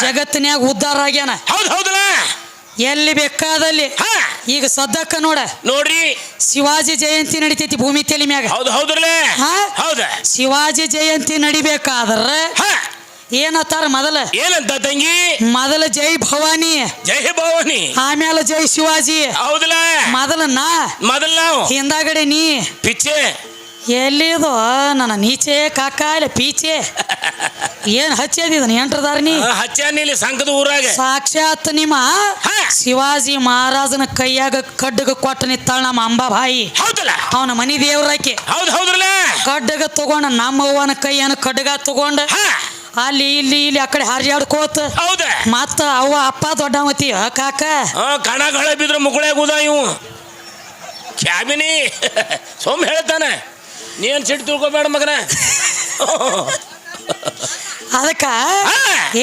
ಜಗತ್ತಿನ್ಯಾಗ ಉದ್ಧಾರ ಆಗ್ಯಾನ? ಹೌದ್ ಹೌದಲ್ಲ? ಎಲ್ಲಿ ಬೇಕಾದಲ್ಲಿ? ಹಾ. ಈಗ ಸದ್ದಕ್ಕ ನೋಡ. ನೋಡ್ರಿ. ಶಿವಾಜಿ ಜಯಂತಿ ನಡಿತೈತಿ ಭೂಮಿ ತೆಲಿ ಮ್ಯಾಗ. ಹೌದ್ ಹೌದ್ರಲ್ಲ? ಹಾ? ಹೌದ? ಶಿವಾಜಿ ಜಯಂತಿ ನಡಿಬೇಕಾದ್ರ ಹಾ. ಏನತ್ತಾರ ಮೊದಲ? ಏನಂತ ತಂಗಿ? ಮೊದಲ ಜೈ ಭವಾನಿ. ಜೈ ಭವಾನಿ. ಆಮೇಲೆ ಜೈ ಶಿವಾಜಿ. ಹೌದಲ್ಲ? ಮೊದಲ ನಾ. ಮೊದಲ್ ನಾವು. ಹಿಂದಾಗಡೆ ನೀ. ಪಿಚ್ಚೆ. ಎಲ್ಲಿದು? ನನ್ನ ನೀಚೆ ಕಾಕ ಇಲ್ಲ ಪೀಚೆ. ಏನ್ ಹಚ್ಚದಿದನ್ ಎಂಟ್ರದಾರ ನೀ? ಹಚ್ಚಾನಿ ಇಲ್ಲಿ ಸಂಕದ ಊರಾಗ. ಸಾಕ್ಷಾತ್ ನಿಮ್ಮ. ಶಿವಾಜಿ ಮಹಾರಾಜನ ಕೈಯಾಗ ಕಡ್ಡಗ ಕೊಟ್ಟ ನಿತ್ತಾಳ ನಮ್ಮ ಅಂಬಾಬಾಯಿ ಹೌದಲ್ಲ? ಅವನ ಮನಿ ದೇವ್ರಾಕಿ ಹೌದು ಹೌದ್ರಲ್ಲ? ಕಡ್ಡಗ ತಗೊಂಡ ನಮ್ಮ ಅವ್ವನ ಕೈಯನ ಕಡ್ಡಗ ತಗೊಂಡ? ಅಲ್ಲಿ ಇಲ್ಲಿ ಇಲ್ಲಿ ಆ ಕಡೆ ಹರಿಯಾಡ್ಕೋತ ಹೌದ? ಮತ್ತ ಅವ್ವ ಅಪ್ಪ ದೊಡ್ಡವತಿ ಕಾಕ? ಕಣಗಳ ಬಿದ್ರ ಮುಗುಳಾಗ ಉದ ಇವು. ಕ್ಯಾಬಿನಿ. ಸೋಮ್ ಹೇಳ್ತಾನೆ. ನೀನ್ ಸಿಟ್ಟು ತಿಳ್ಕೊಬೇಡ ಮಗನ. ಅದಕ್ಕ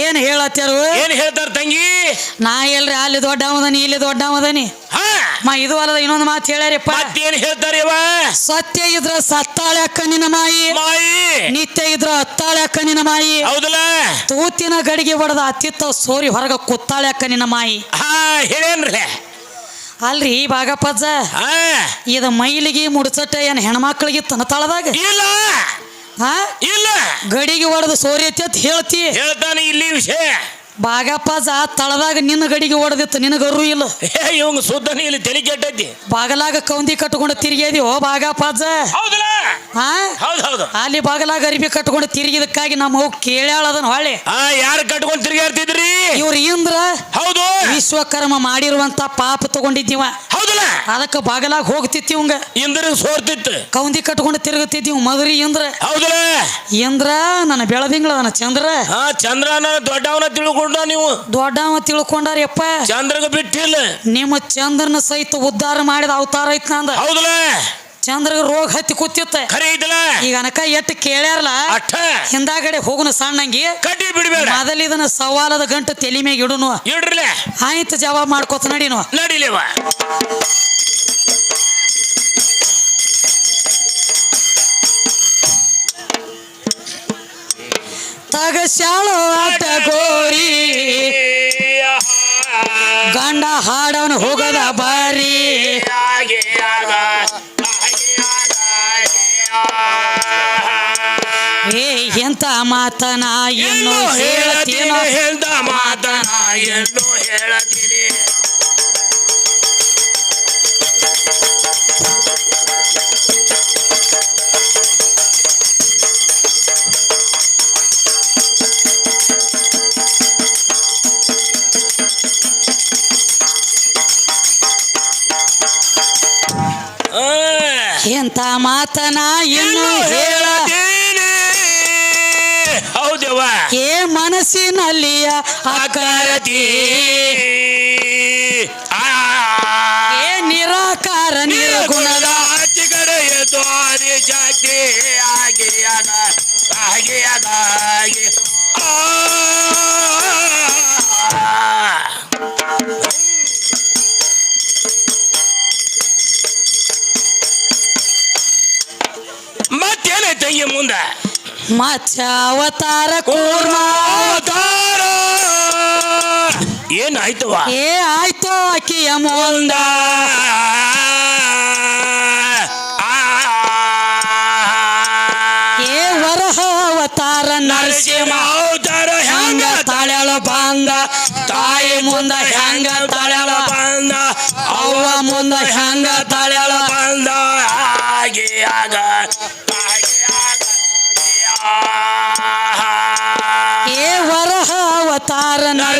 ಏನು ಹೇಳತ್ತಾರು ಏನ್ ಹೇಳ್ತಾರ ತಂಗಿ? ನಾ ಎಲ್ರಿ ಅಲ್ಲಿ ದೊಡ್ಡವದನಿ ಇಲ್ಲಿ ದೊಡ್ಡವದನಿ ಮಾ ಇದು ಅಲ್ಲದ ಇನ್ನೊಂದು ಮಾತು ಹೇಳ್ಯಾರಪ್ಪ. ಏನು ಹೇಳ್ತಾರ ಸತ್ಯ ಇದ್ರ ಸತ್ತಾಳೆ ಅಕ್ಕ ನಿನ್ನ ಮಾಯಿ. ಮಾಯಿ. ನಿತ್ಯ ಇದ್ರ ಅತ್ತಾಳೆ ಅಕ್ಕ ನಿನ್ನ ಮಾಯಿ. ಹೌದಲ್ಲ? ತೂತಿನ ಗಡಿಗೆ ಬಡದ ಅತ್ತಿತ್ತ ಸೋರಿ ಹೊರಗ ಕುತ್ತಾಳೆ ಅಕ್ಕ ನಿನ್ನ ಮಾಯಿ. ಹಾ ಹೇಳೇನ್ರಲ್ಲ ಅಲ್ರಿ ಬಾಗಪ್ಪಜ್ಜ ಆ, ಇದ ಮೈಲಿಗೆ ಮುಡ್ಸಟ್ಟ ಏನ್ ಹೆಣ್ಮಕ್ಳಿಗೆ ತನ ತಳದಾಗ? ಇಲ್ಲ. ಹಾ? ಇಲ್ಲ. ಗಡಿಗೆ ಹೊಡೆದು ಸೋರಿ ಅಂತ ಹೇಳ್ತಿ. ಹೇಳ್ತಾನೆ ಇಲ್ಲಿ ವಿಷಯ. ಬಾಗಪ್ಪಜ್ಜ ತಳದಾಗ ನಿನ್ನ ಗಡಿಗೆ ಹೊಡೆದಿತ್ತು ನಿನಗರು ಇಲ್ಲ. ಏ ಇವಂಗ ಸುದ್ದನಿ ಇಲ್ಲಿ ತಲೆ ಕೆಟ್ಟೈತಿ. ಬಾಗಲಾಗ ಕೌಂದಿ ಕಟ್ಕೊಂಡು ತಿರುಗಿದ್ಯೋ ಓ ಬಾಗಪ್ಪಜ್ಜ ಹೌದಲ್ಲ? ಹಾ? ಹೌದ್ ಹೌದು. ಅಲ್ಲಿ ಬಾಗಲಾಗ ಅರಿಬಿ ಕಟ್ಕೊಂಡು ತಿರುಗಿದಕ್ಕಾಗಿ ನಮ್ಮ ಅವ್ ಕೇಳ್ಯಾಳ ಅದನ್ನ ಹೊಳೆ ಆ ಯಾರು ಕಟ್ಕೊಂಡ್ ತಿರ್ಗಾಡ್ತಿದ್ರಿ ಇವ್ರ ಇಂದ್ರ ಹೌದು. ವಿಶ್ವಕರ್ಮ ಮಾಡಿರುವಂತ ಪಾಪ ತಗೊಂಡಿದ್ದೀವ. ಹೌದಲ್ಲ. ಅದಕ್ಕೆ ಬಾಗಲಾಗ ಹೋಗ್ತಿತ್ತಿವಂಗ ಇಂದ್ರ ಸೋರ್ತಿತ್ತು. ಕೌಂದಿ ಕಟ್ಕೊಂಡು ತಿರುಗುತ್ತಿದ್ದೀವಿ ಮದುರಿ ಇಂದ್ರ. ಹೌದಲ್ಲ. ಇಂದ್ರ ನನ್ನ ಬೆಳದಿಂಗಳ ಚಂದ್ರ ಚಂದ್ರ. ಹಾ ಚಂದ್ರನ ದೊಡ್ಡವನ ತಿಳ್ಕೊಂಡ ನೀವು. ದೊಡ್ಡವ ತಿಳ್ಕೊಂಡಾರಪ್ಪ ಚಂದ್ರಗ ಬಿಟ್ಟಿಲ್ಲ. ನಿಮ್ಮ ಚಂದ್ರನ ಸಹಿತ ಉದ್ಧಾರ ಮಾಡಿದ ಅವತಾರ ಐತ್ ನಂದ ಹೌದಲ್ಲ. ಚಂದ್ರಗ ರೋಗ ಹತ್ತಿ ಕೂತಿತ್ತ. ಖರೆ ಐತಲ್ಲ? ಈಗ ಅನಕ ಎಟ್ಟು ಕೇಳ್ಯಾರಲ್ಲ? ಅಟ್ಟ. ಹಿಂದಾಗಡೆ ಹೋಗುನ ಸಣ್ಣಂಗಿ ಕಡ್ಡಿ ಬಿಡ್ಬೇಡ. ಮೊದಲ ಇದನ್ನ ಸವಾಲದ ಗಂಟ ತಲೆ ಮ್ಯಾಗ ಇಡುನು. ಇಡ್ರಲೆ. ಆಯ್ತು ಜವಾಬ್ ಮಾಡ್ಕೋತ ನಡಿನು. ನಡಿಲೇವ. ತಗಶಾಳು ಆಟ ಗೋರಿ. ಗಂಡ ಹಾಡವನು ಹೋಗದ ಬಾರಿ. ಏ ಎಂತ ಮಾತನ ಇನ್ನು ಹೇಳ ಹೇಳ್ದ ಮಾತನ ಹೇಳತೀನಿ. ಎಂತ ಮಾತನ ಇನ್ನು ಹೇಳ ಹೌದವ ಏ ಮನಸ್ಸಿನಲ್ಲಿಯ ಆಕಾರತಿ ಆ. ಏ ನಿರಾಕಾರ ನಿರಗುಣದ ಜಾತಿ ಆಗಿಯಾಗ ಆಗಿಯಾಗ ಅವತಾರ ಕೂರ್ಮ. ಏನ್ ಏನಾಯ್ತವ ಏ ಆಯ್ತು ಅಕ್ಕಿಯ ಮುಂದ.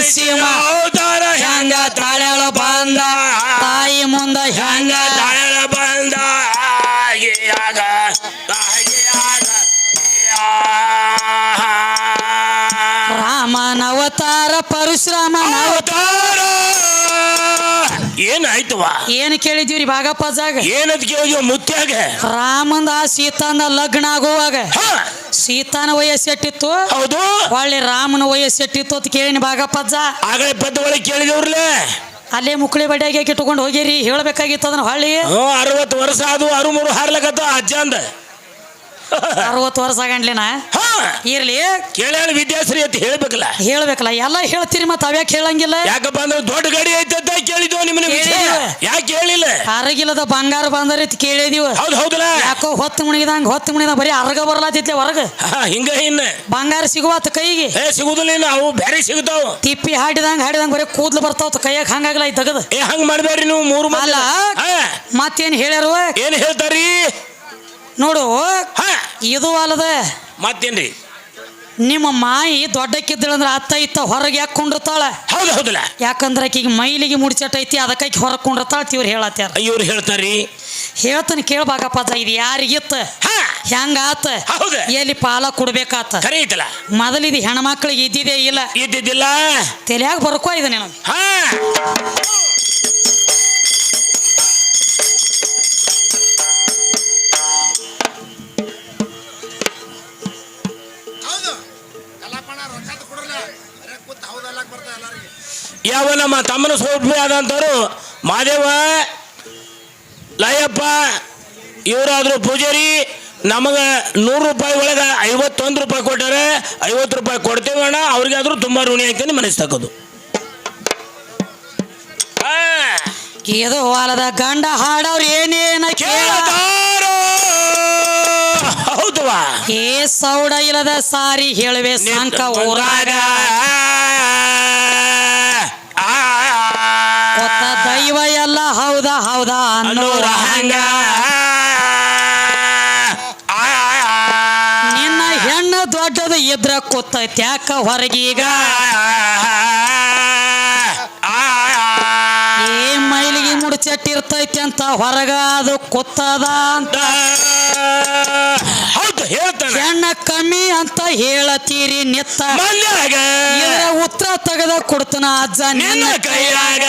ನರಸಿಂಹ ಅವತಾರ ಹೆಂಗ ತಾಳ್ಯಾಳ ಬಂದ. ತಾಯಿ ಮುಂದ ಹೆಂಗ ತಾಳ ಬಂದ. ಹಾಗೆ ಆಗ ಹಾಗೆ ಆಗ ರಾಮನ ಅವತಾರ ಪರಶುರಾಮನ ಅವತಾರ ಏನಾಯ್ತವ ಏನ್ ಕೇಳಿದೀವ್ರಿ ಬಾಗಪ್ಪಜಾಗ ಏನದ್ ಕೇಳಿದ್ವಿ ಮುತ್ಯಾಗ? ರಾಮಂದ ಸೀತಾನ ಲಗ್ನ ಆಗುವಾಗ. ಸೀತಾನ ವಯಸ್ಸೆಟ್ಟಿತ್ತು ಹೌದು. ಹೊಳ್ಳಿ ರಾಮನ ವಯಸ್ಸೆಟ್ಟಿತ್ತು ಅಂತ ಕೇಳಿನ ಭಾಗಪ್ಪಜ್ಜ. ಆಗಲೇ ಪದ್ದ ಒಳಗೆ ಕೇಳಿದವ್ರಲ್ಲೇ ಅಲ್ಲೇ ಮುಕ್ಳಿ ಬಡ್ಯಾಗೆ ಇಟ್ಕೊಂಡು ಹೋಗಿರಿ ಹೇಳ್ಬೇಕಾಗಿತ್ತು ಅದನ್ನ ಹೊಳ್ಳಿ. ಅರವತ್ತು ವರ್ಷ ಅದು ಅರು ಮೂರು ಹಾರ್ಲಕತ್ತ ಅಜ್ಜ ಅಂದ. ಅರವತ್ತು ವರ್ಷ ಆಗಂಡ್ಲಿನ ಹಾ. ಇರ್ಲಿ. ಕೇಳ್ಯಾಳ ವಿದ್ಯಾಶ್ರೀ ಅಂತ ಹೇಳ್ಬೇಕಲ್ಲ. ಹೇಳ್ಬೇಕಲ್ಲ ಎಲ್ಲ ಹೇಳ್ತೀರಿ ಮತ್ತೆ ಅವ್ಯಾಕೆ ಹೇಳಂಗಿಲ್ಲ? ಯಾಕಪ್ಪ ಅಂದ್ರೆ ದೊಡ್ಡ ಗಾಡಿ ಐತೆ ಅಂತ ಕೇಳಿದ್ವು ನಿಮ್ಮನ್ನ ವಿಷಯ ಕೇಳಿದ್ವಿ. ಯಾಕೆ ಹೇಳಿಲ್ಲ? ಅರಗಿಲ್ಲದ ಬಂಗಾರ ಬಂದರಿ ಕೇಳಿದೀವ. ಹೌದು ಹೌದಲ್ಲ. ಯಾಕೋ ಹೊತ್ತು ಮುಣಿದಂಗ ಹೊತ್ತು ಮುಣಿದ ಬರೀ ಅರ್ಗ ಬರ್ಲಾತಿತ್ತೆ ಹೊರಗ. ಹಾ, ಹಿಂಗ ಇನ್ನ. ಬಂಗಾರ ಸಿಗುವತ್ತ ಕೈಗೆ. ಏ ಸಿಗುದಿಲ್ಲ ಇನ್ನು ಅವು ಬೇರೆ ಸಿಗ್ತಾವ. ತಿಪ್ಪಿ ಹಾಡಿದಂಗ ಹಾಡಿದಂಗ ಬರೀ ಕೂದ್ಲು ಬರ್ತಾವ ಕೈಯಾಗ ಹಂಗಾಗಲ್ಲ ಈ ತಗದ. ಏ ಹಂಗ ಮಾಡ್ಬೇಡ್ರಿ ನೀವು ಮೂರು ಮಂದಿ. ಅಲ್ಲ. ಹಾ. ಮತ್ತೇನ್ ಹೇಳ್ಯಾರ? ಏನ್ ಹೇಳ್ತಾರಿ ನೋಡು ಇದು ಅಲ್ಲದ ಮತ್ತೇನ್ರಿ? ನಿಮ್ಮ ಮಾಯಿ ದೊಡ್ಡಕ್ಕಿದ್ದಳಂದ್ರೆ ಅತ್ತ ಇತ್ತ ಹೊರಗೆ ಯಾಕೆ ಕುಂಡಿರ್ತಾಳ? ಹೌದು ಹೌದಲ್ಲ. ಯಾಕಂದ್ರೆ ಆಕಿಗೆ ಮೈಲಿಗೆ ಮುಡಿಚಟ್ ಐತಿ ಅದಕ್ಕೆ ಹೊರಗೆ ಕುಂಡಿರ್ತಾಳ ಇವ್ರು ಹೇಳತ್ತಾರ. ಇವ್ರು ಹೇಳ್ತಾರಿ ಹೇಳ್ತಾನೆ ಕೇಳ್ಬೇಕಪ್ಪ ಇದು ಯಾರಿಗಿತ್ತ ಹಾ. ಹೆಂಗ ಆತ? ಹೌದ. ಎಲ್ಲಿ ಪಾಲ ಕೊಡ್ಬೇಕಾತ? ಮೊದಲ ಇದು ಮೊದಲಿದು ಹೆಣ್ಮಕ್ಳಿಗೆ ಇದ್ದಿದೆ ಇಲ್ಲ. ಇದ್ದಿದ್ದಿಲ್ಲ. ತಲೆಯಾಗ ಬರ್ಕೋ ಇದೆ ನೀನು ಯಾವ ನಮ್ಮ ತಮ್ಮನ ಸೋಟ್ಬಿ ಆದಂಥವ್ರು ಮಾದೇವ ಲಯಪ್ಪ ಇವರಾದ್ರು ಪೂಜಾರಿ ನಮಗೆ ನೂರು ರೂಪಾಯಿ ಒಳಗೆ ಐವತ್ತೊಂದು ರೂಪಾಯಿ ಕೊಟ್ಟಾರೆ ಐವತ್ತು ರೂಪಾಯಿ ಕೊಡ್ತೇವೆ ಅಣ್ಣ ಆದರೂ ತುಂಬ ಋಣಿ ಹಾಕಿ ಮನಸ್ಸು ತಗೋದು ಹಾ, ವಾಲದ ಹೊಲದ ಗಂಡ ಹಾಡವ್ರು ಏನೇನ? ಹೌದವಾ ಏ ಸೌಡ ಇಲ್ಲದ ಸಾರಿ ಹೇಳುವೆ ಸಂಕ ಊರಾಗ ಕೊತ್ತ ದೈವ ಎಲ್ಲ ಹೌದ ಅನ್ನೋರ ಹಂಗ. ನಿನ್ನ ಹೆಣ್ಣು ದೊಡ್ಡದು ಇದ್ರ ಕೂತೈತ್ಯಾಕ ಹೊರಗೀಗ ಏ ಮೈಲಿಗೆ ಮುಡ್ಚಟ್ಟಿರ್ತೈತಿ ಅಂತ ಹೊರಗ ಅದು ಕೊತ್ತದ ಅಂತ. ಹೌದು ಹೇಳ್ತಾನೆ. ಹೆಣ್ಣ ಕಮ್ಮಿ ಅಂತ ಹೇಳತೀರಿ ನಿತ್ತ. ಮಲ್ಯಾಗ ಇದರ ಉತ್ತರ ತೆಗೆದ ಕೊಡ್ತನ ಅಜ್ಜ ನಿನ್ನ ಕೈಯಾಗ.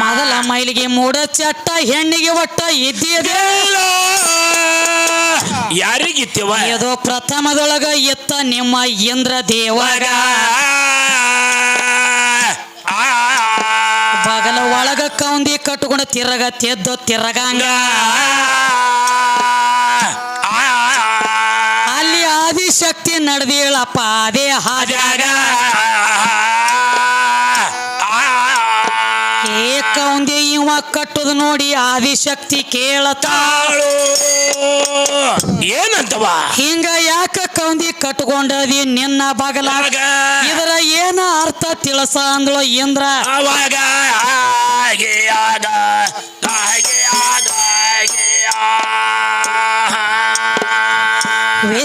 ಮೊದಲ ಮೈಲಿಗೆ ಮೂಡ ಚಟ್ಟ ಹೆಣ್ಣಿಗೆ ಒಟ್ಟ ಇದ್ದಿದೆ. ಯಾರಿಗಿತ್ತವ? ಇದು ಪ್ರಥಮದೊಳಗ ಎತ್ತ ನಿಮ್ಮ ಇಂದ್ರ ದೇವರ. ಬಗಲ ಒಳಗ ಕೌಂದಿ ಕಟ್ಕೊಂಡು ತಿರಗ ತೆದ್ದು ತಿರಗಂಗ. ನಡೆದೀಳಪ್ಪ ಅದೇ ಹಾಜಾಗ ಏ ಕೌಂದಿ ಇವ ಕಟ್ಟುದು ನೋಡಿ ಆದಿಶಕ್ತಿ ಕೇಳತಾಳು ಏನಂತವ? ಹಿಂಗ ಯಾಕ ಕೌಂದಿ ಕಟ್ಕೊಂಡದಿ ನಿನ್ನ ಬಗಲಾಗ ಇದರ ಏನ ಅರ್ಥ ತಿಳಸ ಅಂದ್ಳು ಇಂದ್ರ? ಅವಾಗ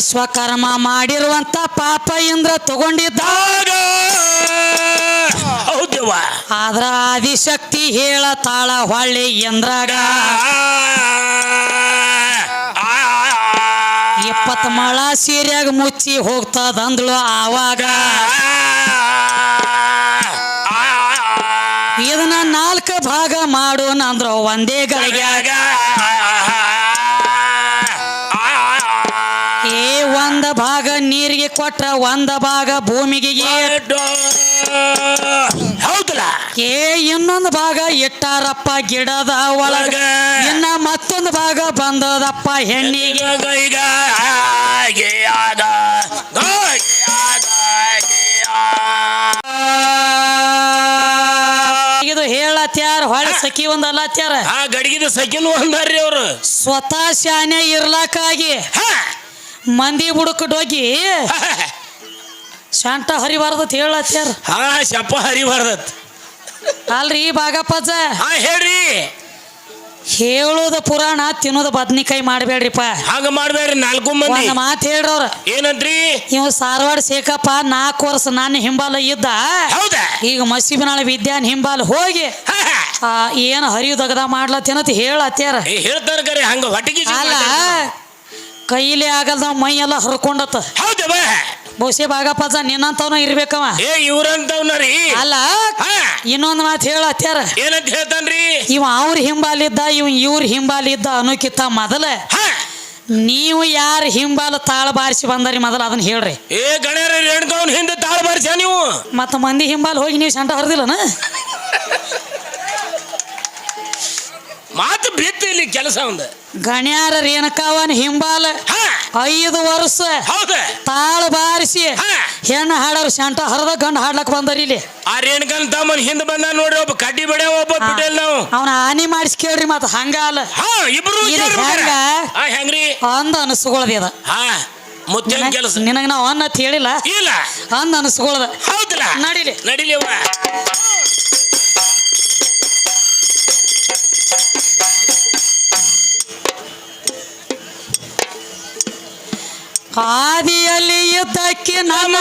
ವಿಶ್ವಕರ್ಮ ಮಾಡಿರುವಂತ ಪಾಪ ಇಂದ್ರ ತಗೊಂಡಿದ್ದ ಹೌದವ ಆದ್ರ ಆದಿಶಕ್ತಿ ಹೇಳತಾಳ ಹೊಳ್ಳಿ ಎಂದ್ರಾಗ ಇಪ್ಪತ್ ಮಳ ಸೀರ್ಯಾಗ ಮುಚ್ಚಿ ಹೋಗ್ತದ ಅಂದಳು ಆವಾಗ. ಇದನ್ನ ನಾಲ್ಕು ಭಾಗ ಮಾಡು ಅಂದ್ರ ಒಂದೇ ಗಳಿಗ್ಯಾಗ ಏ ಒಂದ ಭಾಗ ನೀರಿಗೆ ಕೊಟ್ರ ಒಂದ ಭಾಗ ಭೂಮಿಗೆ ಏ- ಹೌದಲ್ಲ? ಏ ಇನ್ನೊಂದು ಭಾಗ ಇಟ್ಟಾರಪ್ಪ ಗಿಡದ ಒಳಗ. ಇನ್ನ ಮತ್ತೊಂದು ಭಾಗ ಬಂದದಪ್ಪ ಹೆಣ್ಣಿಗೆ. ಇದು ಹೇಳತ್ಯಾರ ಹೊಳೆ ಸಖಿ ಒಂದ್ ಅಲ್ಲತ್ಯಾರ ಆ ಗಡಿಗಿದ ಸಖಿನೂ ಅಂದಾರ್ರಿ ಅವ್ರು. ಸ್ವತಃ ಶಾನೆ ಇರ್ಲಕ್ಕಾಗಿ. ಮಂದಿ ಬುಡಕಡ್ ಹೋಗಿ ಶಾಂತ ಹರಿಬಾರ್ದತ್ ಹೇಳತ್ತಾರ ಹಾ ಶಪ್ಪ ಹರಿಬಾರ್ದತ್. ಅಲ್ರಿ ಬಾಗಪ್ಪಜ್ಜ ಹಾ ಹೇಳ್ರಿ. ಹೇಳೋದ ಪುರಾಣ ತಿನ್ನೋದ ಬದ್ನಿಕಾಯಿ ಮಾಡಬೇಡ್ರಿಪ್ಪ. ಹಂಗ ಮಾಡ್ಬೇಡ್ರಿ ನಾಲ್ಕು ಮಂದಿ. ಒಂದ್ ಮಾತು ಹೇಳ್ರವ್ರ. ಏನಂತ್ರಿ? ನೀವು ಸಾರವಾಡ ಸೇಕಪ್ಪ ನಾಲ್ಕು ವರ್ಷ ನಾನು ಹಿಂಬಾಲ ಇದ್ದ. ಹೌದಾ? ಈಗ ಮಸೀಬಿನಾಳ ವಿದ್ಯಾನ್ ಹಿಂಬಾಲ ಹೋಗಿ. ಆ, ಏನು ಹರಿಯುದಗದ ಮಾಡ್ಲತ್ತೇನತ್ ಹೇಳತ್ಯಾರ. ಏ, ಹೇಳ್ತಾರ ಕರೆ ಹಂಗ ಹೊಟ್ಟಿಗೆ ಅಲ್ಲ. ಕೈಲಿ ಆಗಲ್ದ ಮೈ ಎಲ್ಲ ಹರ್ಕೊಂಡತ್ತ. ಹೌದವ ಬಹುಶಃ ಬಾಗಪ್ಪ ನಿನ್ನಂತವನ ಇರ್ಬೇಕವ. ಏ ಇವ್ರಂತವ್ನರಿ ಅಲ್ಲ ಇನ್ನೊಂದ್ ಮಾತು ಹೇಳತ್ಯಾರ ಏನಂತ ಹೇಳ್ತಾನ್ರಿ ಇವ ಅವ್ರ ಹಿಂಬಾಲಿದ್ದ ಇವ್ ಇವ್ರ ಹಿಂಬಾಲಿದ್ದ ಅನ್ನೋಕಿತ್ತ ಮೊದಲ. ನೀವು ಯಾರ ಹಿಂಬಾಲ ತಾಳ ಬಾರಿಸಿ ಬಂದರಿ ಮೊದಲ ಅದನ್ನ ಹೇಳ್ರಿ. ಏ ಗಣ್ಯರ ರೇಣುಕವನ್ ಹಿಂದೆ ತಾಳ ಬಾರಿಸ ನೀವು? ಮತ್ತ ಮಂದಿ ಹಿಂಬಾಲ ಹೋಗಿ ನೀವು ಸಂಟ ಹರಿದಿಲ್ಲನ? ಮಾತು ಬಿತ್ತು ಇಲ್ಲಿ ಕೆಲಸ ಒಂದು. ಗಣ್ಯಾರ ರೇಣಕಾವನ್ ಹಿಂಬಾಲ? ಐದು ವರ್ಷ ಹೌದು. ತಾಳ ಬಾರಿಸಿ. ಹೆಣ್ಣು ಹಾಡೋರು ಶಂಟ ಹರದ ಗಂಡು ಹಾಡ್ಲಕ್ ಬಂದರಿ ಇಲ್ಲಿ. ಆ ರೇಣಕನ್ ತಮ್ಮನ್ ಹಿಂದ್ ಬಂದ ನೋಡ್ರಿ ಒಬ್ಬ ಕಡ್ಡಿ ಬಡ ಒಬ್ಬ ಬಿಟ್ಟಲ್ ನಾವು. ಅವನ ಹಾನಿ ಮಾಡಿಸಿ ಕೇಳ್ರಿ ಮತ್ತ ಹಂಗಾಲ ಇಬ್ರು ಹೆಂಗ? ಹೆಂಗ್ರಿ? ಅಂದ ಅನಸ್ಕೊಳದ ಇದ ಹಾ ಮುತ್ತೇನ್ ಕೆಲಸ. ನಿನಗ ನಾವು ಅನ್ನ ಅಂತ ಹೇಳಿಲ್ಲ? ಇಲ್ಲ. ಅಂದ ಅನಿಸ್ಕೊಳ್ಳದ ಹೌದಲ್ಲ ನಡಿಲಿ. ನಡಿಲಿವ ಆದಿಯಲ್ಲಿ ಇದ್ದಕ್ಕೆ ನಮ್ಮ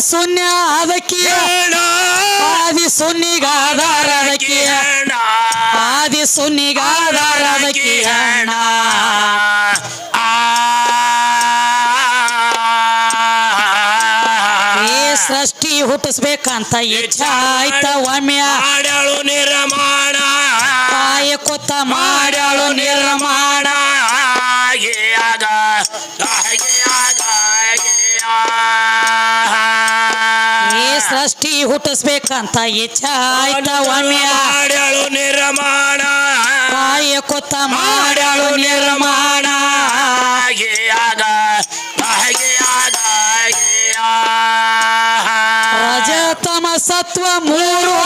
ಶೂನ್ಯ ಅದಕ್ಕೆ. ಆದಿ ಸುನ್ನಿಗಾದಾರ ಅದಕ್ಕೆ. ಆದಿ ಸುನ್ನಿಗಾದಾರ ಅದಕ್ಕೆ. ಅಣ್ಣ. ಸೃಷ್ಟಿ ಹುಟ್ಟಿಸ್ಬೇಕಂತ ಇಚ್ಛ ಆಯ್ತ ಒಮ್ಮೆಯ ಮಾಡ್ಯಾಳು ನಿರ್ಮಾಣ. ತಾಯಿ ಕುತ್ತ ಮಾಡ್ಯಾಳು ನಿರ್ಮಾಣ. ಸೃಷ್ಟಿ ಹುಟ್ಟಿಸ್ಬೇಕಂತ ಇಚ್ಛ ಆಯ್ತ ಒಮ್ಮೆ ಮಾಡ್ಯಾಳು ನಿರ್ಮಾಣ. ತಾಯಿ ಕೊತ್ತ ಮಾಡ್ಯಾಳು ನಿರ್ಮಾಣ. ಹಾಗೆಯಾಗ ಹಾಗೆಯಾಗ ರಜತಮ ಸತ್ವ ಮೂರು.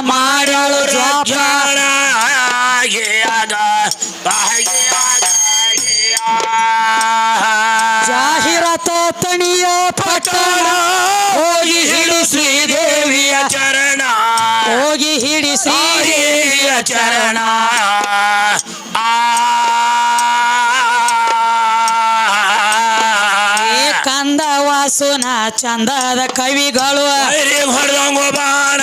ಮಂದಿನ ಮಾಡ್ಯಾಳು ಜೋಪಾನ ಜಾಹೀರಾತ ತಣಿಯ ಪಟ್ಟಣ ಹೋಗಿ ಹಿಡಿ ಶ್ರೀದೇವಿಯ ಚರಣ. ಹೋಗಿ ಹಿಡಿ ಶ್ರೀದೇವಿಯ ಚರಣ. ಕಂದ ವಾಸುನ ಚಂದದ ಕವಿಗಳು. ಹೊಡೆದಂಗೋ ಬಾಣ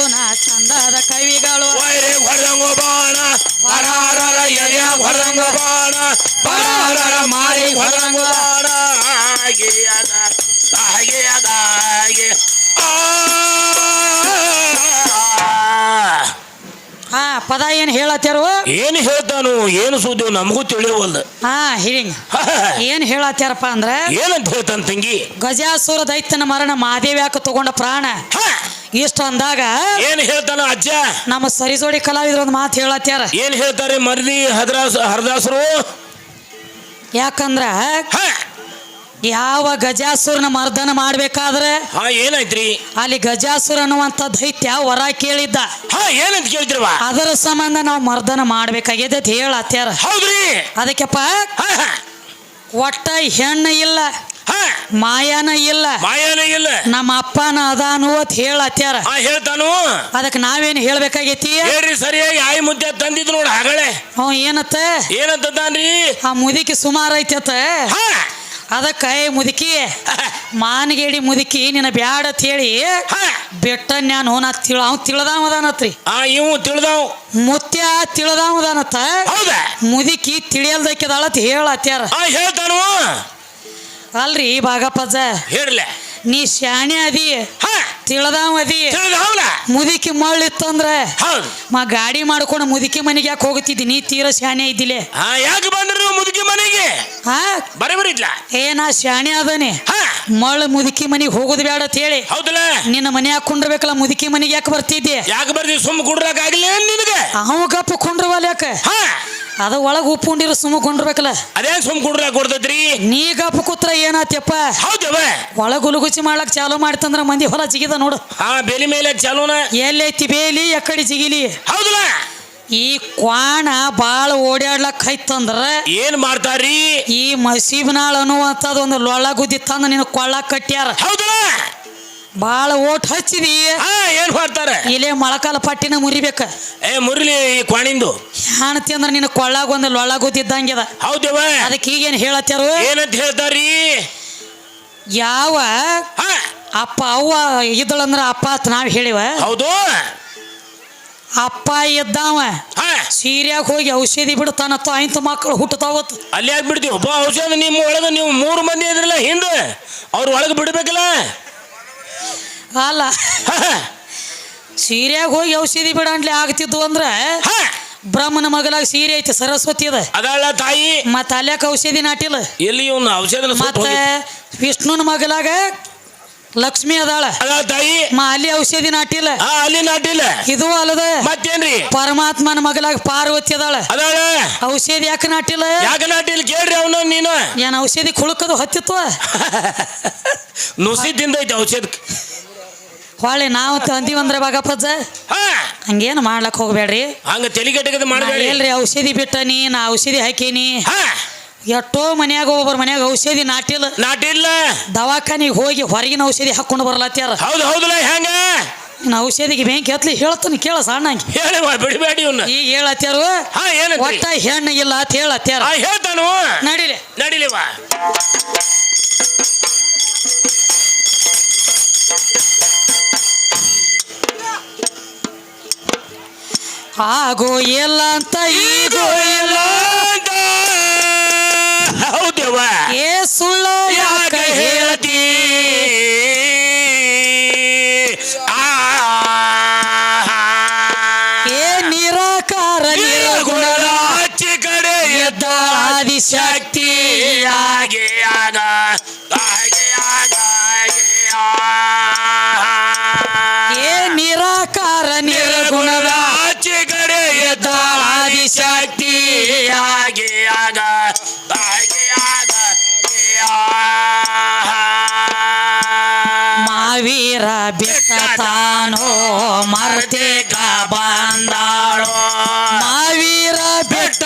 ವಾಸುನ ಚಂದದ ಕವಿಗಳು. ವೈರಿ ಹೊಡೆದಂಗೋ ಬಾಣ ಬರಾರರ ಎದೆ ಹೊಡೆದಂಗೋ ಬಾಣ ಬರಾರರ ಮಾರಿ ಹೊಡೆದಂಗೋ ಬಾಣ. ಹಾಗೆಯಾಗ ಹಾಗೆಯಾಗ ಹಾಗೆ ಹಾ ಪದ ಏನ್ ಹೇಳತ್ತಾರು ಏನು ಹೇಳ್ತಾನು ಏನು ಸುದ್ದಿ ನಮಗೂ ತಿಳಿಯವಲ್ದು ಹಾ ಹಿಂಗ್ ಏನ್ ಹೇಳತ್ತಾರಪ್ಪ ಅಂದ್ರೆ ಏನಂತ ಹೇಳ್ತಾನ ತಂಗಿ? ಗಜಾಸುರ ದೈತ್ಯನ ಮರಣ ಮಾದೇವ್ಯಾಕ ತಗೊಂಡ ಪ್ರಾಣ? ಇಷ್ಟ ಅಂದಾಗ ಏನ್ ಹೇಳ್ತಾನ ಅಜ್ಜ? ನಮ್ಮ ಸರಿಜೋಡಿ ಕಲಾವಿದ್ರು ಒಂದು ಮಾತು ಹೇಳತ್ಯಾರ. ಏನ್ ಹೇಳ್ತಾರೆ ಮರ್ದಿ ಹದ್ರಾಸ್ ಹರದಾಸರು? ಯಾಕಂದ್ರ ಯಾವ ಗಜಾಸುರನ ಮರ್ದನ ಮಾಡ್ಬೇಕಾದ್ರೆ ಹಾ ಏನಾಯ್ತ್ರಿ? ಅಲ್ಲಿ ಗಜಾಸುರ ಅನ್ನುವಂತ ದೈತ್ಯ ವರ ಕೇಳಿದ್ದ. ಹಾ ಏನಂತ ಕೇಳಿದ್ರವ? ಅದರ ಸಂಬಂಧ ನಾವು ಮರ್ದನ ಮಾಡ್ಬೇಕಾಗ್ಯದ ಅಂತ ಹೇಳತ್ಯಾರ. ಹೌದ್ರಿ. ಅದಕ್ಕೆಪ್ಪ ಒಟ್ಟ ಹೆಣ್ಣು ಇಲ್ಲ. ಮಾಯಾನ ಇಲ್ಲ. ಮಾಯಾನ ಇಲ್ಲ. ನಮ್ಮ ಅಪ್ಪನ ಅದಾನು ಅಂತ ಹೇಳತ್ಯಾರ. ಆ ಹೇಳ್ತಾನು. ಅದಕ್ಕೆ ನಾವೇನು ಹೇಳ್ಬೇಕಾಗೈತಿ? ಹೇಳ್ರಿ ಸರಿಯಾಗಿ ಆಯಿ ಮುದ್ದೆ ತಂದಿದ್ ನೋಡ ಹಗಳೆ. ಅವ್ ಏನತ್ತ? ಏನಂತಂದ್ರಿ ಆ ಮುದುಕಿ ಸುಮಾರು ಐತತ್ತ. ಅದಕ್ಕ ಏ ಮುದುಕಿ ಮಾನಗೇಡಿ ಮುದುಕಿ ನಿನ್ನ ಬ್ಯಾಡ ಅಂತ ಹೇಳಿ. ಬೆಟ್ಟ ನಾನು ನಾ ತಿಳ ಅವ್ ತಿಳ್ದಾವದಾನತ್ರಿ ಆ ಇವು ತಿಳಿದಾವ್. ಮುತ್ಯ ತಿಳ್ದಾವದಾನತ್ತ ಹೌದಾ? ಮುದುಕಿ ತಿಳಿಯಲ್ದಕ್ಕಿದಾಳ ಅಂತ ಹೇಳತ್ಯಾರ. ಆ ಹೇಳ್ತಾನು. ಅಲ್ರಿ ಭಾಗಪ್ಪಜ್ಜ ಹೇಳಲೆ ನೀ ಶಾಣೆ ಅದಿ ತಿಳದಿ ತಿಳದಾವದಿ ತಿಳಿದವಲ್ಲ ಮುದುಕಿ ಮಳ್ಳಿತ್ತಂದ್ರ ಮಾ ಗಾಡಿ ಮಾಡ್ಕೊಂಡು ಮುದುಕಿ ಮನೆಗೆ ಯಾಕೆ ಹೋಗುತ್ತಿದ್ದಿ ನೀ ತೀರ ಶಾಣೆ ಇದ್ದಿಲೆ. ಯಾಕೆ ಬಂದ್ರು ಮುದುಕಿ ಮನೆಗೆ? ಹಾ. ಬರೀ ಬರಿದ್ಲ ಏ ನಾ ಶಾಣೆ ಅದನೆ. ಹಾ. ಮಳ್ಳ ಮುದುಕಿ ಮನೆಗೆ ಹೋಗೋದು ಬೇಡ ಅಂತ ಹೇಳಿ. ಹೌದಲ್ಲ ನಿನ್ನ ಮನೆ ಕುಂಡ್ರಬೇಕಲ್ಲ? ಮುದುಕಿ ಮನೆಗೆ ಯಾಕೆ ಬರ್ತಿದ್ದೆ? ಯಾಕೆ ಬರ್ತಿ ಸುಮ್ಮ ಕುಡ್ರಾಕ ಆಗ್ಲಿ ನಿನಗೆ? ಅವ ಗಪ್ಪ ಕುಂಡ್ರವಲ್ಲ ಯಾಕೆ? ಹಾ. ಅದ ಒಳಗ ಉಪ್ಪು ಉಂಡಿರು ಸುಮ್ಮ ಕೊಂಡಿರ್ಬೇಕಲ್ಲ ಅದೇ ಸುಮ್ ಕುಡ್ರಾಕ ಕೊಡ್ತೈತ್ರಿ ನೀ ಗಪ್ಪ ಕೂತ್ರ ಏನಾತ್ಯಪ್ಪ? ಹೌದವ ಒಳಗ ಉಲುಗುಚಿ ಮಾಡ್ಲಕ್ ಚಾಲು ಮಾಡ್ತಂದ್ರ ಮಂದಿ ಹೊಲ ಜಿಗಿದ ನೋಡು. ಹಾ ಬೇಲಿ ಮೇಲೆ ಚಾಲೂನ? ಎಲ್ಲೈತಿ ಬೇಲಿ ಎಕ್ಕಡಿ ಜಿಗಿಲಿ. ಹೌದಲ್ಲ? ಈ ಕ್ವಾಣ ಬಾಳ ಓಡಾಡ್ಲಕ್ ಐತಂದ್ರ ಏನ್ ಮಾಡ್ತಾರ್ರಿ? ಈ ಮಸೀಬ್ನಾಳ್ ಅನ್ನುವಂಥದ್ದು ಒಂದು ಲೊಳ್ಳ ಗುದ್ದಿ ತಂದು ನಿನ್ನ ಕೊಳ್ಳ ಕಟ್ಯಾರ. ಹೌದಲ್ಲ? ಬಾಳ ಓಟ್ ಹಚ್ಚಿದಿ. ಹಾ ಏನ್ ಮಾಡ್ತಾರೆ? ಇಲ್ಲೇ ಮೊಳಕಾಲ ಪಟ್ಟಿನ ಮುರಿಬೇಕ. ಏ ಮುರಿಲಿ ಈ ಕ್ವಾಣಿಂದು. ಹಾಣತಿ ಅಂದ್ರ ನಿನ್ನ ಕೊಳ್ಳಾಗ ಒಂದು ಲೊಳ್ಳ ಗುದ್ದಿದ್ದಂಗ್ಯದ ಹೌದವ ಅದಕ್ಕೆ ಈಗೇನ್ ಹೇಳತ್ತಾರು ಏನಂತ ಹೇಳ್ತಾರಿ? ಯಾವ ಹಾ. ಅಪ್ಪ ಅವ್ವ ಇದ್ದಳಂದ್ರ ಅಪ್ಪ ಅಂತ ನಾವ್ ಹೇಳಿವ. ಹೌದು. ಅಪ್ಪ ಇದ್ದಾವ. ಹಾ. ಸೀರ್ಯಾಗ ಹೋಗಿ ಔಷಧಿ ಬಿಡ್ತಾನತ್ತ ತಾಯಿಂತ ಮಕ್ಕಳು ಹುಟ್ಟತಾವತ್ತು ಅಲ್ಲಿ ಆಗ್ಬಿಡ್ತೀವಿ ಬಿಡ್ತೀವಿ ಒಬ್ಬ ಔಷಧ ನಿಮ್ಮ ಒಳಗೆ ನೀವು ಮೂರು ಮಂದಿ ಇದ್ರಲ್ಲ ಹಿಂದೆ. ಅವ್ರ ಒಳಗೆ ಬಿಡ್ಬೇಕಲ್ಲ. ಅಲ್ಲ. ಸೀರ್ಯಾಗ ಹೋಗಿ ಔಷಧಿ ಬಿಡಂಟ್ಲೆ ಆಗ್ತಿದ್ವು ಅಂದ್ರ ಬ್ರಾಹ್ಮಣ ಬ್ರಹ್ಮನ ಮಗಲಾಗ ಸೀರೆ ಐತಿ ಸರಸ್ವತಿ ಅದ. ಅದಲ್ಲ ತಾಯಿ. ಮತ್ತ ಅಲ್ಯಾಕ ಔಷಧಿ ನಾಟಿಲ್ಲ? ಎಲ್ಲಿ ಇವನು ಔಷಧ ಮತ್ತ ವಿಷ್ಣುನ ಮಗಲಾಗ ಲಕ್ಷ್ಮಿ ಅದಾಳ. ತಾಯಿ. ಮಾ ಅಲ್ಲಿ ಔಷಧಿ ನಾಟಿಲ್ಲ. ಅಲ್ಲಿ ನಾಟಿಲ್ಲ. ಇದು ಅಲ್ಲದ ಮತ್ತೇನ್ರಿ? ಪರಮಾತ್ಮನ ಮಗಲಾಗ ಪಾರ್ವತಿ ಅದಾಳ. ಅದಾಳ. ಔಷಧಿ ಯಾಕೆ ನಾಟಿಲ್ಲ? ಯಾಕೆ ನಾಟಿಲ್ಲ ಕೇಳ್ರಿ ಅವನು ನೀನು. ಏನ್ ಔಷಧಿ ಕುಳುಕದು ಹತ್ತಿತ್ತು ನುಸಿ ಐತಿ ಔಷಧ ಹೊಳ್ಳಿ ನಾವು ತಂದಿವಂದ್ರೆ ಬಾಗಪ್ಪಜ್ಜ ಹಾ. ಹಂಗೇನು ಮಾಡ್ಲಕ್ ಹೋಗ್ಬೇಡ್ರಿ. ಹಂಗ ತೆಲಿಗೆಟ್ಟಗದ ಮಾಡಬೇಡಿ. ಎಲ್ರಿ ಔಷಧಿ ಬಿಟ್ಟನಿ ನಾ ಔಷಧಿ ಹಾಕಿನಿ. ಹಾ. ಎಷ್ಟೋ ಮನ್ಯಾಗ ಒಬ್ಬರ ಮನ್ಯಾಗ ಔಷಧಿ ನಾಟಿಲ್ಲ. ನಾಟಿಲ್ಲ. ದವಾಖಾನಿಗೆ ಹೋಗಿ ಹೊರಗಿನ ಔಷಧಿ ಹಾಕೊಂಡು ಬರ್ಲತ್ಯಾರ ಹೌದು ಹೌದಲ್ಲ ಹೆಂಗ? ಇನ್ನು ಔಷಧಿಗೆ ಬೆಂಕಿ ಹತ್ಲಿ ಹೇಳ್ತಾನೆ ಕೇಳ ಸಣ್ಣಂಗೆ. ಹೇಳಿ ಬಿಡಬೇಡಿ ಇವನ್ನ ಈಗ ಹೇಳತ್ಯಾರು ಹಾ ಏನಂತ ಒಟ್ಟ ಹೆಣ್ಣು ಇಲ್ಲ ಅಂತ ಹೇಳತ್ಯಾರ ಹೇಳ್ತಾನು. ನಡಿಲಿ. ನಡಿಲಿವಾ ಆಗೋ ಇಲ್ಲ ಅಂತ ಈಗೋ ಎಲ್ಲ ಹೌದವ ಏ ಸುಳ್ಳ ಯಾಕ ಹೇಳ್ತಿ? ಏ ನಿರಾಕಾರ ನಿರಗುಣ ಆಚೆ ಕಡೆ ಎದ್ದ ಆದಿಶಕ್ತಿ ಬಿಟ್ಟ ತಾನೋ ಮರ್ತೆಗ ಬಂದಾಳೋ. ಮಾವೀರ ಬಿಟ್ಟ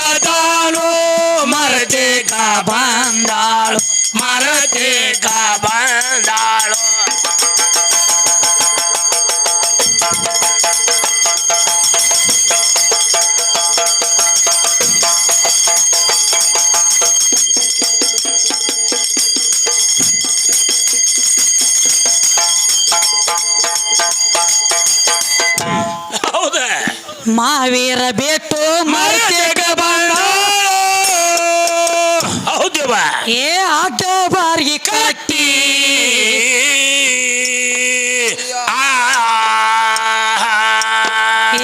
ಮಾವೀರ ಬಿಟ್ಟು ಮರ್ತೆಗ ಬಂದಾಳು ಹೌದವ ಏ ಅಡ್ಡ ಬಾರ್ಗಿ ಕಟ್ಟಿ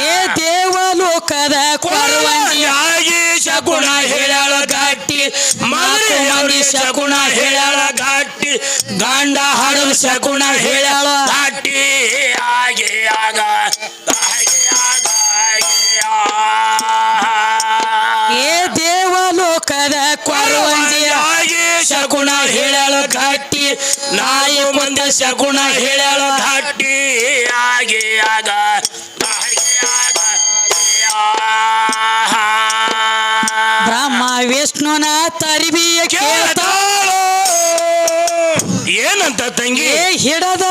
ಏ ದೇವಲೋಕದ ಕೊರವಂಜಿ ಕೊರವಂಜಿ ಶಕುಣ ಹೇಳಳ ಗಟ್ಟಿ ಮದುವೆ ಶಕುಣ ಹೇಳಳ ಗಟ್ಟಿ ಗಂಡ ಹಡದ ಶಕುಣ ಹೇಳಳ ಗಟ್ಟಿ ನಾಯಿ ಮುಂದೆ ಶಕುಣ ಹೇಳ್ಯಾಳ ಗಟ್ಟಿ ಆಗಿ ಆಗ ಬ್ರಹ್ಮ ವಿಷ್ಣುನ ತರಿವಿಯ ಕೇಳ್ತ ಏನಂತ ತಂಗಿ? ಏ ಹಿಡದ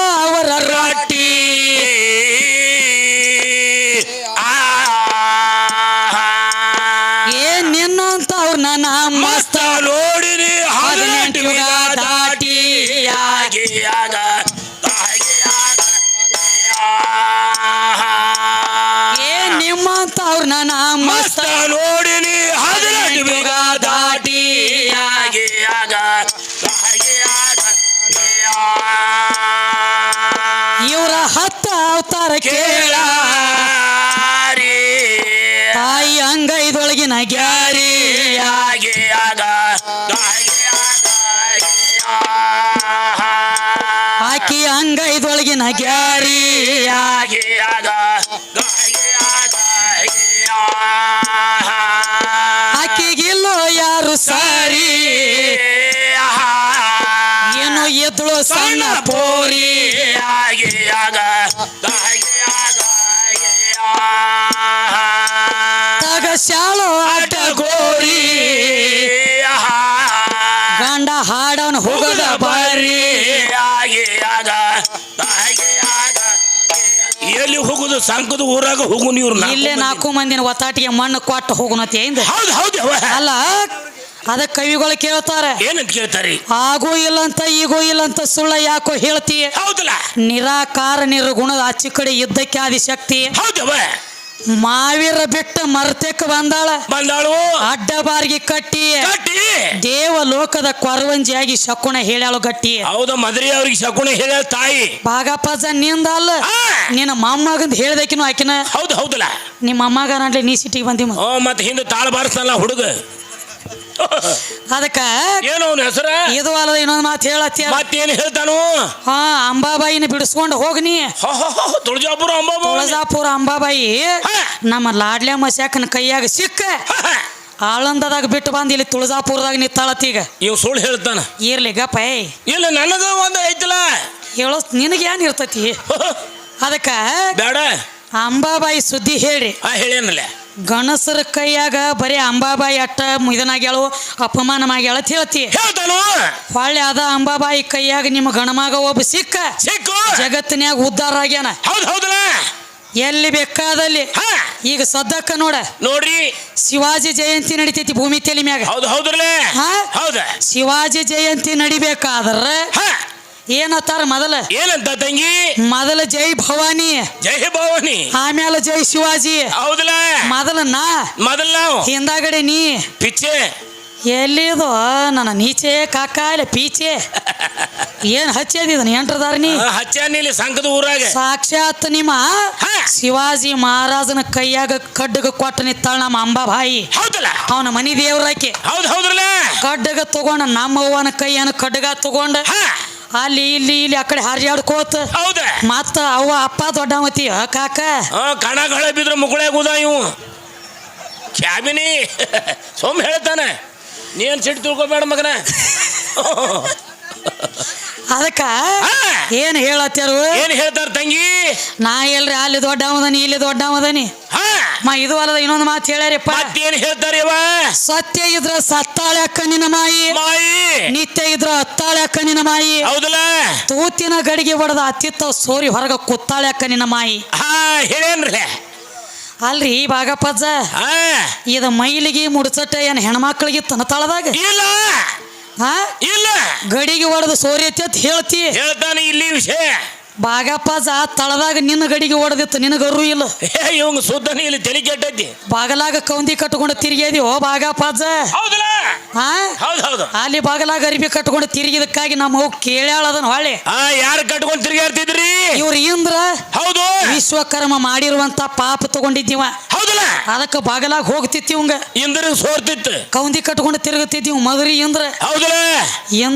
ಅಂಗೈದೊಳಗಿನ ಗ್ಯಾರಿ ಆಗಿ ಆಗ ಗಾಳಿ ಆಗ. ಆಕಿ ಅಂಗೈದೊಳಗಿನ ಗ್ಯಾರಿ ಆಗಿ. ಆಗ ಗಾಳಿ ಆಗ ಆಕಿಗಿಲ್ಲೋ ಯಾರು ಸಾರಿ? ಏನು ಎದ್ಳು ಸಣ್ಣ ಪೋರಿ ಆಗಿ ಆಗ ಗಾಳಿ ಆಗ. ತಗ ಶಾಲು ಸಂಕದ ಊರಾಗ ಹೋಗು ನೀವು ಇಲ್ಲೇ ನಾಲ್ಕು ಮಂದಿನ ಒತ್ತಾಟಿಗೆ ಮಣ್ಣು ಕೊಟ್ಟು ಹೋಗುನತಿ ಇಂದ ಹೌದು ಹೌದು ಅವ್ವ. ಅಲ್ಲ ಅದ ಕವಿಗಳು ಕೇಳ್ತಾರೆ. ಏನಂತ ಕೇಳ್ತಾರಿ? ಅಂತ ಈಗೋ ಇಲ್ಲ ಅಂತ ಸುಳ್ಳ ಯಾಕೋ ಹೇಳ್ತಿ? ಹೌದಲ್ಲ. ನಿರಾಕಾರ ನಿರ್ಗುಣದ ಆಚೆ ಕಡೆ ಯುದ್ಧಕ್ಕೆ ಆದಿ ಶಕ್ತಿ ಹೌದವ. ಮಾವೀರ ಬಿಟ್ಟು ಮರ್ತಕ್ಕೆ ಬಂದಾಳ. ಬಂದಾಳು. ಅಡ್ಡ ಬಾರಿಗೆ ಕಟ್ಟಿ. ಕಟ್ಟಿ. ದೇವ ಲೋಕದ ಕೊರವಂಜಿಯಾಗಿ ಶಕುನ ಹೇಳ್ಯಾಳು ಗಟ್ಟಿ. ಹೌದ ಮದ್ರಿ ಅವ್ರಿಗೆ ಶಕುನ ಹೇಳ ತಾಯಿ. ಬಾಗಪ್ಪ ನಿಂದ ಅಲ್ಲ. ನಿನ್ನ ಮೊಮ್ಮಗಂದ ಹೇಳ್ದಕಿನ ಆಕಿನ. ಹೌದು ಹೌದಲ್ಲ. ನಿಮ್ಮ ಅಮ್ಮಗ ನೀ ಸಿಟಿಗೆ ಬಂದಿ ಮತ್ತೆ ಮತ್ ಹಿಂದೆ ತಾಳ ಬಾರಿಸ್ತಲ್ಲ ಹುಡುಗ. ಅದಕ್ಕ ಏನು ಅವನ ಹೆಸರ? ಇದು ಅಲ್ಲದ ಇನ್ನೊಂದು ಮಾತು ಹೇಳತ್ತಿ ಮತ್ತೇನು ಹೇಳ್ತಾನು? ಹಾ ಅಂಬಾಬಾಯಿನ ಬಿಡಿಸ್ಕೊಂಡು ಹೋಗ್ನಿ ತುಳಜಾಪುರ ಅಂಬಾಬಾಯಿ. ತುಳಜಾಪುರ ಅಂಬಾಬಾಯಿ. ನಮ್ಮ ಲಾಡ್ಲೆ ಮಸ್ಯಾಕನ ಕೈಯಾಗ ಸಿಕ್ಕ. ಆಳಂದದಾಗ ಬಿಟ್ಟು ಬಂದು ಇಲ್ಲಿ ತುಳಜಾಪುರದಾಗ ನಿತ್ತಾಳತ್ತೀಗ ಇವ್ ಸುಳ್ಳು ಹೇಳ್ತಾನ. ಇರ್ಲಿ ಗಪ್ಪ ಇಲ್ಲ ನನಗ ಒಂದು ಐತಲ್ಲ. ಹೇಳೋ ನಿನಗೇನು ಏನ್ ಇರ್ತತಿ? ಅದಕ್ಕ ಬೇಡ. ಅಂಬಾಬಾಯಿ ಸುದ್ದಿ ಹೇಳಿ. ಆ ಹೇಳೇನಲ್ಲ. ಗಣಸರ ಕೈಯಾಗ ಬರೀ ಅಂಬಾಬಾಯಿ ಅಟ್ಟ ಇದನಾಗ್ಯಾಳು ಅಪಮಾನ ಮಾಡ್ಯಾಳ ಅಂತ ಹೇಳ್ತಿ. ಹೇಳ್ತಾನು? ಹೊಳ್ಳಿ ಅದ ಅಂಬಾಬಾಯಿ ಕೈಯಾಗ ನಿಮ್ಮ ಗಣಮಗ ಒಬ್ಬ ಸಿಕ್ಕ. ಸಿಕ್ಕ? ಜಗತ್ತಿನ್ಯಾಗ ಉದ್ಧಾರ ಆಗ್ಯಾನ. ಹೌದು ಹೌದಲ್ಲ? ಎಲ್ಲಿ ಬೇಕಾದಲ್ಲಿ? ಈಗ ಸದ್ದಕ್ಕ ನೋಡ. ನೋಡ್ರಿ. ಶಿವಾಜಿ ಜಯಂತಿ ನಡಿತೈತಿ ಭೂಮಿ ತೆಲಿ ಮ್ಯಾಗ. ಹೌದು ಹೌದ್ರಲ್ಲೇ? ಹಾ? ಹೌದ? ಶಿವಾಜಿ ಜಯಂತಿ ನಡಿಬೇಕಾದ್ರ ಹಾ. ಏನತ್ತಾರ ಮೊದಲ? ಏನಂತ ತಂಗಿ? ಮೊದಲ ಜೈ ಭವಾನಿ. ಜೈ ಭವಾನಿ. ಆಮೇಲೆ ಜೈ ಶಿವಾಜಿ. ಹೌದಲ್ಲ? ಮೊದಲ ನಾ. ಮೊದಲ ನಾವು. ಹಿಂದಾಗಡೆ ನೀ. ಪಿಚ್ಚೆ. ಎಲ್ಲಿದು ನನ್ನ ನೀಚೆ ಕಾಕ ಇಲ್ಲ ಪೀಚೆ. ಏನ್ ಹಚ್ಚದಿದನ ಎಂಟ್ರದಾರ ನೀ? ಹಚ್ಚಾನಿಲಿ ಸಂಕದ ಊರಾಗ. ಸಾಕ್ಷಾತ್ ನಿಮ್ಮ. ಶಿವಾಜಿ ಮಹಾರಾಜನ ಕೈಯಾಗ ಕಡ್ಡಗ ಕೊಟ್ಟ ನಿತ್ತಾಳ ನಮ್ಮ ಅಂಬಾಬಾಯಿ ಹೌದಲ್ಲ? ಅವನ ಮನಿ ದೇವ್ರಾಕಿ ಹೌದು ಹೌದ್ರಲ್ಲ? ಕಡ್ಡಗ ತಗೊಂಡ ನಮ್ಮ ಅವ್ವನ ಕೈಯನ್ನು ಕಡ್ಡಗ ತಗೊಂಡ ಅಲ್ಲಿ ಇಲ್ಲಿ ಇಲ್ಲಿ ಆ ಕಡೆ ಹರಿಯಾಡ್ಕೋತ ಹೌದ? ಮತ್ತ ಅವ್ವ ಅಪ್ಪ ದೊಡ್ಡವತಿ ಕಾಕ. ಆ ಕಣಗಳ ಬಿದ್ರ ಮುಗುಳೆ ಗುದ ಇವು. ಕ್ಯಾಬಿನಿ ಸೋಮ್ ಹೇಳ್ತಾನೆ. ನೀನ್ ಸಿಟ್ಟು ತಿಳ್ಕೊಬೇಡ ಮಗನ. ಅದಕ್ಕ. ಏನ್ ಹೇಳತ್ತಾರು ಏನ್ ಹೇಳ್ತಾರ ತಂಗಿ? ನಾ ಎಲ್ರಿ ಅಲ್ಲಿ ದೊಡ್ಡವದನಿ ಇಲ್ಲಿ ದೊಡ್ಡವದನಿ ಮಾ ಇದು ಅಲ್ಲದ ಇನ್ನೊಂದು ಮಾತು ಹೇಳ್ಯಾರಪ್ಪ. ಏನ್ ಹೇಳ್ತಾರೆ ಸತ್ಯ ಇದ್ರ ಸತ್ತಾಳೆ ಅಕ್ಕ ನಿನ್ನ ಮಾಯಿ. ನಿತ್ಯ ಇದ್ರ ಹತ್ತಾಳೆ ಅಕ್ಕ ನಿನ್ನ ಮಾಯಿ. ಹೌದಲ್ಲ? ತೂತಿನ ಗಡಿಗೆ ಹೊಡೆದ ಅತ್ತಿತ್ತ ಸೋರಿ ಹೊರಗ ಕುತ್ತಾಳೆ ಅಕ್ಕ ನಿನ್ನ ಮಾಯಿ. ಹಾ ಅಲ್ರಿ ಭಾಗಪ್ಪಜ್ಜ ಆ ಇದ ಮೈಲಿಗೆ ಮುಡ್ಸಟ್ಟ ಏನ್ ಹೆಣ್ಮಕ್ಳಿಗೆ ತನತಾಳದಾಗ? ಇಲ್ಲ. ಹಾ? ಇಲ್ಲ. ಗಡಿಗೆ ಹೊಡೆದ ಸೋರಿ ಅಂತ ಹೇಳ್ತಿ. ಹೇಳ್ತಾನೆ ಇಲ್ಲಿ ವಿಷಯ. ಭಾಗಪ್ಪಜ್ಜ ತಳದಾಗ ನಿನ್ನ ಗಡಿಗೆ ಓಡದಿತ್ತು ನಿನಗರು ಇಲ್ಲ. ಏ ಇವಂಗ ಸುದ್ದನಿ ಇಲ್ಲಿ ತಲೆ ಕೆಟ್ಟೈತಿ. ಬಾಗಲಾಗ ಕೌಂದಿ ಕಟ್ಕೊಂಡು ತಿರುಗಿದಿ ಓ ಬಾಗಪ್ಪಾಜ ಹೌದಲ್ಲ? ಹಾ? ಹೌದು ಹೌದು. ಅಲ್ಲಿ ಬಾಗಲಾಗ ಅರಿಬಿ ಕಟ್ಕೊಂಡು ತಿರುಗಿದಕ್ಕಾಗಿ ನಮ್ಮ ಅವು ಕೇಳ್ಯಾಳ ಅದನ್ನ ಹೊಳ್ಳಿ. ಹಾ ಯಾರು ಕಟ್ಕೊಂಡು ತಿರುಗಾಡ್ತಿದ್ರಿ ಇವ್ರು ಇಂದ್ರ ಹೌದು. ವಿಶ್ವಕರ್ಮ ಮಾಡಿರುವಂತ ಪಾಪ ತಗೊಂಡಿದ್ದೀವ. ಹೌದಲ್ಲ? ಅದಕ್ಕೆ ಬಾಗಲಾಗ ಹೋಗ್ತಿತ್ತಿವಂಗ ಇಂದ್ರ ಸೋರ್ತಿತ್ತು. ಕೌಂದಿ ಕಟ್ಕೊಂಡು ತಿರುಗುತ್ತಿದ್ದೀವಿ ಮಗರಿ ಇಂದ್ರ. ಹೌದಲ್ಲ? ಇಂದ್ರ